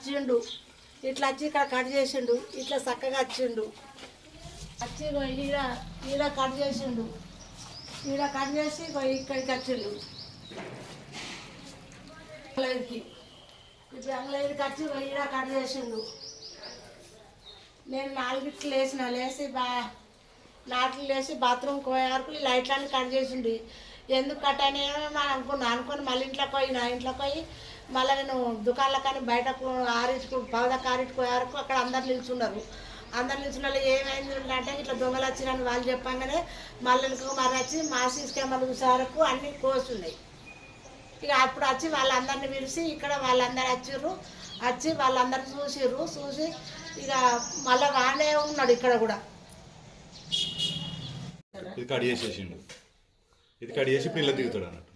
వచ్చిండు ఇట్లా వచ్చి ఇక్కడ కట్ చేసిండు. ఇట్లా చక్కగా వచ్చిండు వచ్చి ఈడ ఈడ కట్ చేసిండు. ఈడ కట్ చేసి ఇక్కడికి వచ్చిండు బెంగళూరుకి బెంగళూరుకి అంగళైదుకి వచ్చి ఈడ కట్ చేసిండు. నేను నాలుగిట్లు లేచిన లేచి బా నాట్లు లేచి బాత్రూమ్కి పోయే వరకు లైట్లన్నీ కట్ చేసిండు. ఎందుకు కట్ అని అనుకున్నా. అనుకొని మళ్ళీ ఇంట్లోకి పోయి నా ఇంట్లోకి పోయి మళ్ళీ నేను దుకాణంలో కానీ బయటకు ఆరించుకు పవదకు ఆరించుకు వరకు అక్కడ అందరు నిల్చున్నారు. అందరు నిల్చున్న వాళ్ళు ఏమైంది అంటే ఇట్లా దొంగలు వచ్చిరని వాళ్ళు చెప్పంగానే మళ్ళీ ఇంకో మరి వచ్చి మా సీసీ కెమెరా చూసే వరకు అన్నీ కోసున్నాయి ఇక అప్పుడు వచ్చి వాళ్ళందరిని పిలిచి ఇక్కడ వాళ్ళందరూ వచ్చిర్రు. వచ్చి వాళ్ళందరూ చూసిర్రు. చూసి ఇక మళ్ళీ వానే ఉన్నాడు ఇక్కడ కూడా. ఇది కట్ చేసేసిండు ఇది కట్ చేసి పిల్లలు దిగుతాడు అన్నట్టు.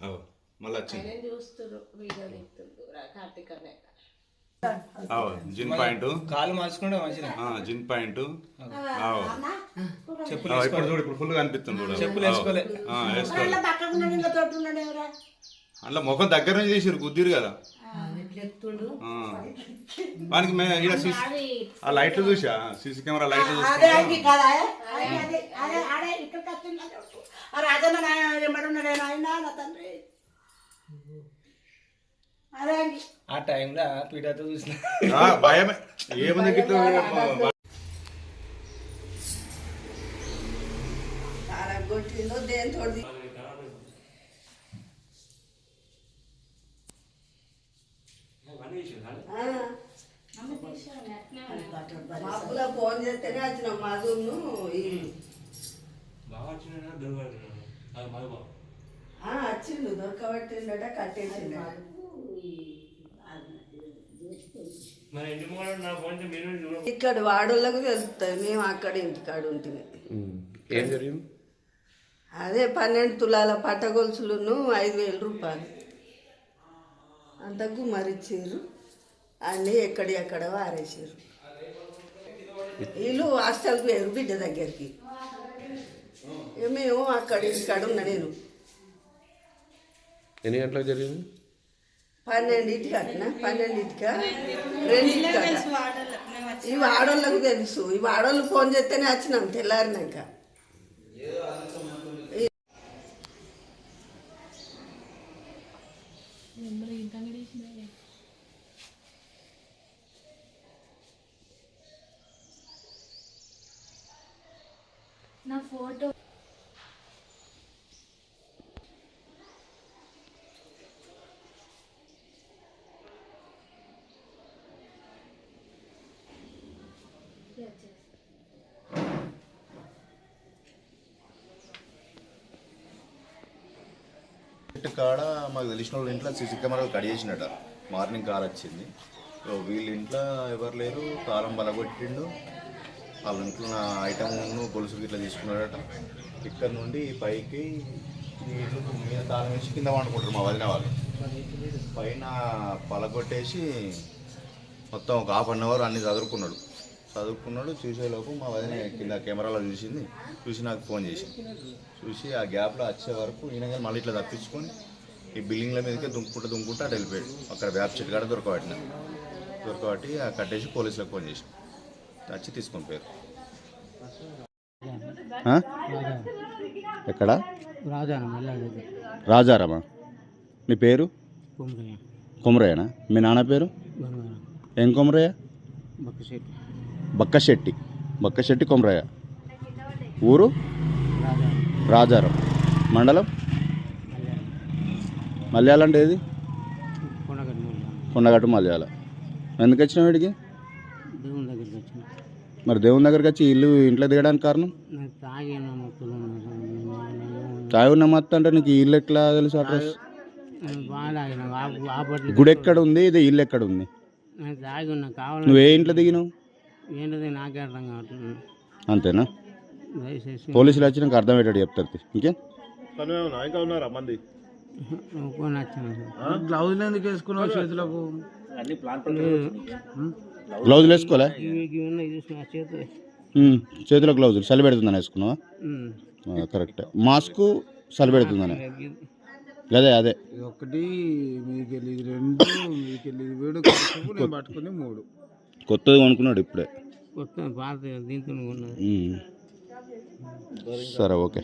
మళ్ళీ వచ్చింది. చూస్తున్నారు వీడియో దిగుతుండ్రు కార్తీక్ అనే జిన్ పాయింట్. కాలు మార్చుకుంటే మంచిగా ఆ, జిన్ పాయింట్. చెప్పులు ఇప్పుడు చూడు ఇప్పుడు ఫుల్ కనిపిస్తుంది చూడు. చెప్పులు వేసుకోలే. అందులో ముఖం దగ్గర నుంచి చేసిరు గుద్దిరు కదా. ఆ. వానికి మే- ఈడ సీసీ ఆ లైట్లు చూసా సీసీ కెమెరా లైట్లు చూసి అంగి కదా అదే అదే అదే అదే ఇక్కడికి వచ్చింది ఆ రాజన్న నాయన ఉన్నాడు ఆయన నా తండ్రి అదే అంగి ఆ టైంలో పీడాతో చూసిన. భయమే. ఏముంది కొట్టిందో దేంతో మాపులా ఫోన్ చేస్తేనే వచ్చినాం మధును వచ్చిండు దొరకబట్టిండట కట్టేసిండ ఇక్కడ వాడోళ్ళకు తెలుస్తుంది మేము అక్కడ ఇంటికాడ ఉంటుంది ఏం జరిగింది? అదే పన్నెండు తులాల పట్టగొలుసులను ఐదు వేల రూపాయలు. అంతకు మరిచ్చారు అన్నీ ఎక్కడి ఎక్కడ వారేసారు వీళ్ళు హాస్టల్కి వేరు బిడ్డ దగ్గరికి. మేము అక్కడ ఇక్కడ ఉన్నా నేను. ఎన్ని గంటలకు జరిగింది? పన్నెండింటికి పన్నెండింటికా? రెండింటికి ఈ వాడోళ్ళకు తెలుసు. ఈ వాడోళ్ళు ఫోన్ చేస్తేనే వచ్చినాం తెల్లారినాక. నా ఫోటో ఇంటి కాడ మాకు తెలిసిన వాళ్ళ ఇంట్లో సీసీ కెమెరాలు కట్ చేసినట. మార్నింగ్ కార్ వచ్చింది. వీళ్ళ ఇంట్లో ఎవరు లేరు. తాళం బలగొట్టిండు. వాళ్ళ ఇంట్లో నా ఐటమ్ గొలుసు ఇట్లా తీసుకున్నాడట. ఇక్కడ నుండి పైకి మీద తాళం వేసి కింద వండుకుంటారు మా వదిన వాళ్ళు. పైన పలగొట్టేసి మొత్తం ఒక హాఫ్ అన్ అవర్ అన్ని చదువుకున్నాడు. చదువుకున్నాడు చూసేలోపు మా వదిన కింద కెమెరాలో చూసింది. చూసి నాకు ఫోన్ చేసింది. చూసి ఆ గ్యాప్లో వచ్చే వరకు ఈయన కానీ మళ్ళీ ఇట్లా తప్పించుకొని ఈ బిల్డింగ్ల మీదకే దుంకుంటూ దుంకుంటూ అటు వెళ్ళిపోయాడు. అక్కడ వేప చెట్టు కాడ దొరకబట్టిన. దొరకబట్టి ఆ కట్టేసి పోలీసులకు ఫోన్ చేసి వచ్చి తీసుకొని పోయారు? ఎక్కడ? రాజారామా? నీ పేరు? కుమరయ్యనా? మీ నాన్న పేరు? ఏం కుమరయ్య? బక్కశెట్టి. బక్కశెట్టి కొమరయ్య. ఊరు? రాజారం. మండలం? మలయాళ అంటే ఏది? కొండగట్టు మలయాళ ఎందుకు వచ్చినావు వీడికి మరి దేవుని దగ్గరికి వచ్చి ఇల్లు ఇంట్లో దిగడానికి కారణం? తాగి ఉన్న మొత్తం అంటే నీకు ఇల్లు ఎట్లా తెలుసు అడ్రస్? గుడి ఎక్కడ ఉంది? ఇది ఇల్లు ఎక్కడ ఉంది? నువ్వు ఏ ఇంట్లో దిగినావు? ఏంటది? నాకే అర్థం కావట్లేదు. అంతేనా? దయచేసి పోలీసులు వచ్చి నాకు అర్థమయ్యేటట్టు చెప్తారు తీ. ఇంకేం? గ్లౌజ్ ఎందుకు వేసుకున్నావు చేతులకు? గ్లౌజులు వేసుకోలే? ఇవి ఇవి ఉన్నాయి చూసిన చేతి ఉమ్, చేతిలో గ్లౌజులు. చలి పెడుతుందని వేసుకున్నావా? ఉమ్. ఆ, కరెక్ట్. మాస్క్ చలి పెడుతుందని? అదే అదే. ఇది ఒకటి మీకు రెండు మీకు వెళ్ళి ఇది వేడు కొంచెం నేను పట్టుకుని మూడు. కొత్తది కొనుక్కున్నాడు ఇప్పుడే. కొత్త పాత దీంతో. సరే ఓకే.